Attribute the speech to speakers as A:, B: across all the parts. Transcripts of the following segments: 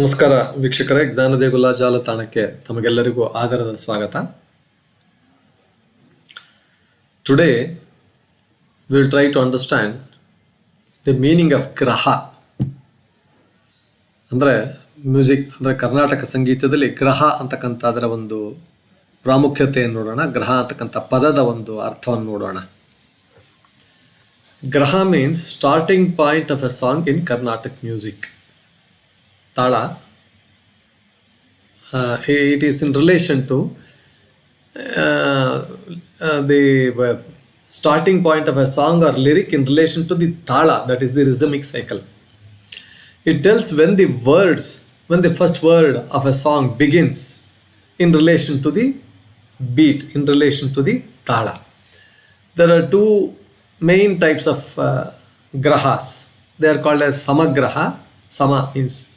A: ನಮಸ್ಕಾರ ವೀಕ್ಷಕರೇ, ಜ್ಞಾನದೇಗುಲ ಜಾಲತಾಣಕ್ಕೆ ತಮಗೆಲ್ಲರಿಗೂ ಆದರದ ಸ್ವಾಗತ. Today will try to understand the meaning of graha ಅಂದರೆ ಮ್ಯೂಸಿಕ್ ಅಂದರೆ ಕರ್ನಾಟಕ ಸಂಗೀತದಲ್ಲಿ ಗ್ರಹ ಅಂತಕ್ಕಂಥ ಅದರ ಒಂದು ಪ್ರಾಮುಖ್ಯತೆಯನ್ನು ನೋಡೋಣ. ಗ್ರಹ ಅಂತಕ್ಕಂಥ ಪದದ ಒಂದು ಅರ್ಥವನ್ನು ನೋಡೋಣ. Graha means starting point of a song in Karnataka music tala. Uh, it is in relation to uh, uh, the uh, starting point of a song or lyric in relation to the tala that is the rhythmic cycle. It tells when the words when the first word of a song begins in relation to the beat in relation to the tala. There are two main types of uh, grahas. They are called as samagraha. Sama means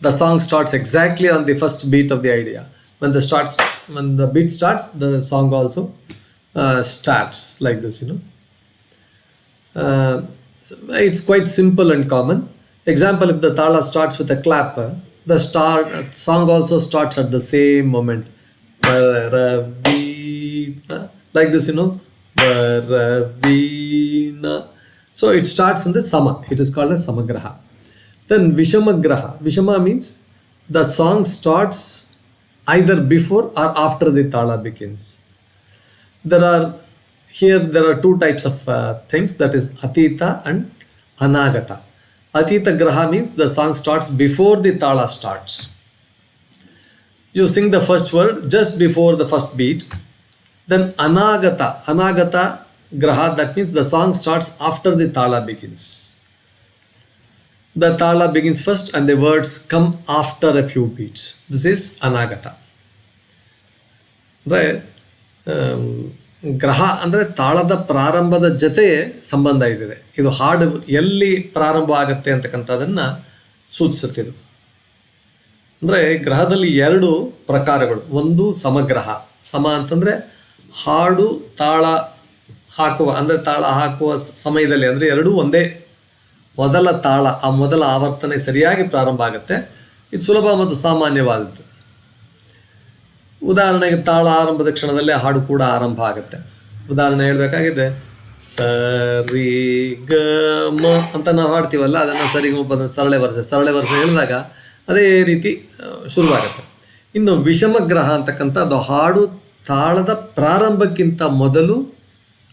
A: the song starts exactly on the first beat of the idea. When the starts when the beat starts the song also uh, starts like this you know. Uh, it's quite simple and common. Example if the tala starts with a clap the start song also starts at the same moment. Like this you know. So it starts in the sama. It is called as samagraha then Vishamagraha. Vishama means the song starts either before or after the tala begins. There are here there are two types of uh, things that is Atita and Anagata. Atita Graha means the song starts before the tala starts. You sing the first word just before the first beat. Then Anagata, Anagata Graha, that means the song starts after the tala begins the tala begins first and the words come after a few beats. This is anagata. ಅಂದರೆ ಗ್ರಹ ಅಂದರೆ ತಾಳದ ಪ್ರಾರಂಭದ ಜೊತೆ ಸಂಬಂಧ ಇದೆ ಇದು ಹಾಡು ಎಲ್ಲಿ ಪ್ರಾರಂಭ ಆಗುತ್ತೆ ಅಂತಕ್ಕಂಥದ್ದನ್ನು ಸೂಚಿಸುತ್ತಿದ್ದು ಅಂದರೆ ಗ್ರಹದಲ್ಲಿ ಎರಡು ಪ್ರಕಾರಗಳು ಒಂದು ಸಮಗ್ರಹ ಸಮ ಅಂತಂದರೆ ಹಾಡು ತಾಳ ಹಾಕುವ, ಅಂದರೆ ತಾಳ ಹಾಕುವ ಸಮಯದಲ್ಲಿ ಅಂದರೆ ಎರಡೂ ಒಂದೇ ಮೊದಲ ತಾಳ, ಆ ಮೊದಲ ಆವರ್ತನೆ ಸರಿಯಾಗಿ ಪ್ರಾರಂಭ ಆಗುತ್ತೆ. ಇದು ಸುಲಭ ಮತ್ತು ಸಾಮಾನ್ಯವಾದದ್ದು. ಉದಾಹರಣೆಗೆ ತಾಳ ಆರಂಭದ ಕ್ಷಣದಲ್ಲೇ ಹಾಡು ಕೂಡ ಆರಂಭ ಆಗುತ್ತೆ. ಉದಾಹರಣೆ ಹೇಳಬೇಕಾಗಿದೆ, ಸರಿ ಗ ಮ ಅಂತ ನಾವು ಹಾಡ್ತೀವಲ್ಲ, ಅದನ್ನು ಸರಿ ಗ ಸರಳೆ ವರ್ಷ ಸರಳೆ ವರ್ಷ ಹೇಳಿದಾಗ ಅದೇ ರೀತಿ ಶುರುವಾಗುತ್ತೆ. ಇನ್ನು ವಿಷಮಗ್ರಹ ಅಂತಕ್ಕಂಥ ಅದು ಹಾಡು ತಾಳದ ಪ್ರಾರಂಭಕ್ಕಿಂತ ಮೊದಲು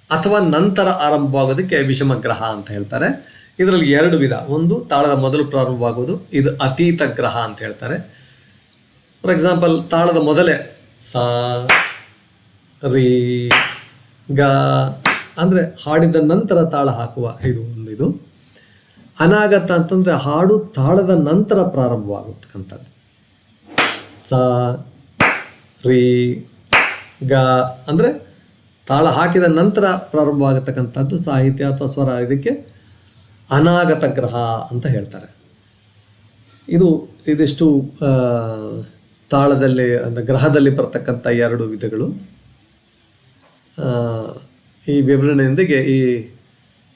A: ಅಥವಾ ನಂತರ ಆರಂಭವಾಗೋದಕ್ಕೆ ವಿಷಮಗ್ರಹ ಅಂತ ಹೇಳ್ತಾರೆ. ಇದರಲ್ಲಿ ಎರಡು ವಿಧ. ಒಂದು ತಾಳದ ಮೊದಲು ಪ್ರಾರಂಭವಾಗುವುದು, ಇದು ಅತೀತ ಗ್ರಹ ಅಂತ ಹೇಳ್ತಾರೆ. ಫಾರ್ ಎಕ್ಸಾಂಪಲ್ ತಾಳದ ಮೊದಲೇ ಸ, ರೀ, ಗ, ಅಂದರೆ ಹಾಡಿದ ನಂತರ ತಾಳ ಹಾಕುವ ಇದು ಒಂದು ಇದು ಅನಾಗತ ಅಂತಂದರೆ ಹಾಡು ತಾಳದ ನಂತರ ಪ್ರಾರಂಭವಾಗತಕ್ಕಂಥದ್ದು ಸ, ರೀ, ಗ, ಅಂದರೆ ತಾಳ ಹಾಕಿದ ನಂತರ ಪ್ರಾರಂಭವಾಗತಕ್ಕಂಥದ್ದು ಸಾಹಿತ್ಯ ಅಥವಾ ಸ್ವರ ಇದಕ್ಕೆ ಅನಾಗತ ಗ್ರಹ ಅಂತ ಹೇಳ್ತಾರೆ. ಇದು ಇದಿಷ್ಟು ತಾಳದಲ್ಲಿ, ಅಂದರೆ ಗ್ರಹದಲ್ಲಿ ಬರ್ತಕ್ಕಂಥ ಎರಡು ವಿಧಗಳು. ಈ ವಿವರಣೆಯೊಂದಿಗೆ ಈ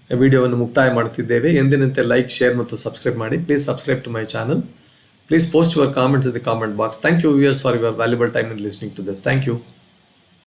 A: ವಿಡಿಯೋವನ್ನು ಮುಕ್ತಾಯ ಮಾಡ್ತಿದ್ದೇವೆ ಎಂದಿನಂತೆ ಲೈಕ್, ಶೇರ್ ಮತ್ತು ಸಬ್ಸ್ಕ್ರೈಬ್ ಮಾಡಿ. Please subscribe to my channel. Please post your comments in the comment box. Thank you viewers for your valuable time in listening to this thank you.